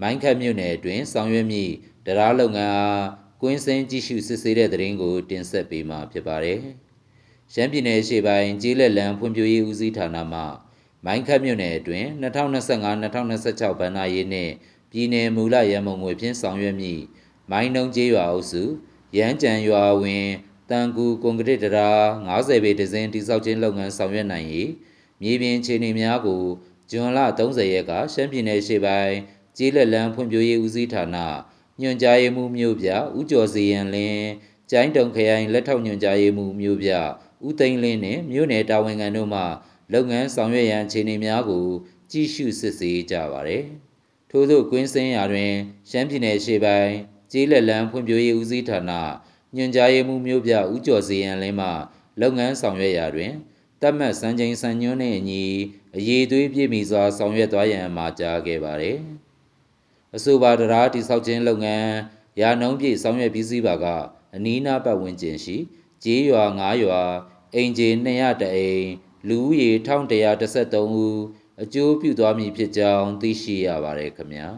မိုင်းခတ်မြို့နယ်အတွင်းဆောင်ရွက်မိတရားလုပ်ငန်းအားကွင်းစင်းကြည့်ရှုစစ်ဆေးတဲ့သတင်းကို တင်ဆက်ပေးမှာဖြစ်ပါတယ်။ရှမ်းပြည်နယ်ရှေ့ပိုင်းကျေးလက်လန်းဖွံ့ဖြိုးရေးဦးစီးဌာနမှမိုင်းခတ်မြို့နယ်အတွင်း2025-2026ဘဏ္ဍာရေးနှစ်ပြည်내မူလရန်မုံငွေဖြင့်ဆောင်ရွက်မိမိုင်းနှုံကျေးရွာအုပ်စုရန်ကြံရွာဝင်တန်ကူကွန်ကရစ်တရား90ပေဒဇင်းတိစောက်ခြင်းလုပ်ငန်းဆောင်ရွက်နိုင်ရေးမြေပြင်ခြေနေများကိုဇွန်လ30ရက်ကရှမ်းပြည်နယ်ရှေ့ပိုင်း ကျေးလက်လန်းဖွံ့ဖြိုးရေးဦးစီးဌာနညွှန်ကြားရေးမှူးမျိုးပြဦးကျော်စီရန်လင်းကျိုင်းတုံခရိုင်လက်ထောက်ညွှန်ကြားရေးမှူးမျိုးပြဦးသိန်းလင်းနှင့်မြို့နယ်တာဝန်ခံတို့မှလုပ်ငန်းဆောင်ရွက်ရန်ခြေနေများကိုကြည့်ရှုစစ်ဆေးကြပါသည်ထို့သောကွင်းစင်းရာတွင် ရှမ်းပြည်နယ်ရှေ့ပိုင်းကျေးလက်လန်းဖွံ့ဖြိုးရေးဦးစီးဌာနညွှန်ကြားရေးမှူးမျိုးပြဦးကျော်စီရန်လင်းမှလုပ်ငန်းဆောင်ရွက်ရာတွင်တတ်မှတ်စံချိန်စံညွှန်းနှင့်အညီအရေးသွေးပြည့်မီစွာဆောင်ရွက်သွားရန်မှာကြားခဲ့ပါသည် အဆိုပါတရားတိဆောက်ခြင်းလုပ်ငန်းရာနှုံးပြည့်ဆောင်ရွက်ပြီးစီးပါကအနီးနားပတ်ဝန်းကျင်ရှိကျေးရွာ9ရွာအိမ်ခြေ200တအိမ်လူဦးရေ1113ဦးအကျိုးပြုသွားမည်ဖြစ်ကြောင်းသိရှိရပါတယ်ခင်ဗျာ